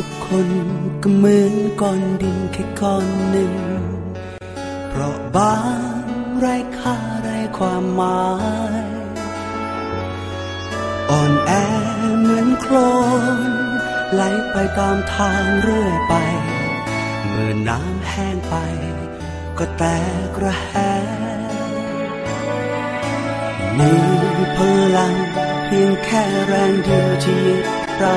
ทุกคนก็เหมือนก้อนดินแค่ก้อนหนึ่ง เพราะบางไรค่าไรความหมาย อ่อนแอเหมือนโคลนไหลไปตามทางเรื่อยไป เมื่อน้ำแห้งไป ก็แตกระแหงมีพลังเพียงแค่แรงเดียวที่เรา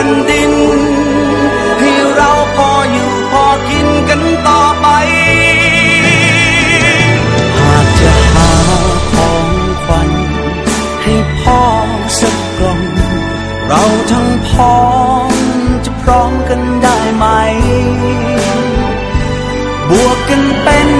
ผ่นดิน ให้เราพออยู่พอกินกันต่อไป หากจะหาของขวัญให้พ่อสักกล่อง เราทั้งพ้องจะพร้อมกันได้ไหม บวกกันเป็น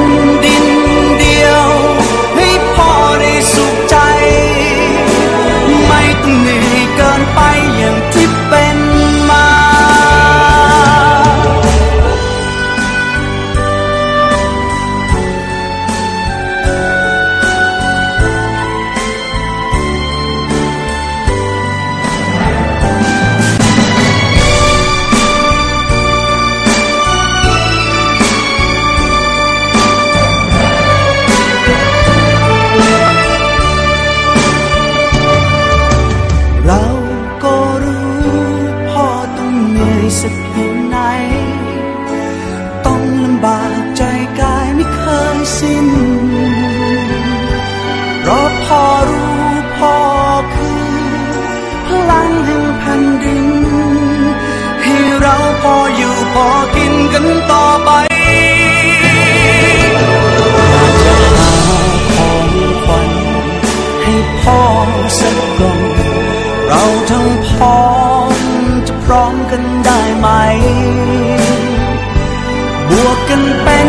ไหม บวกกันเป็น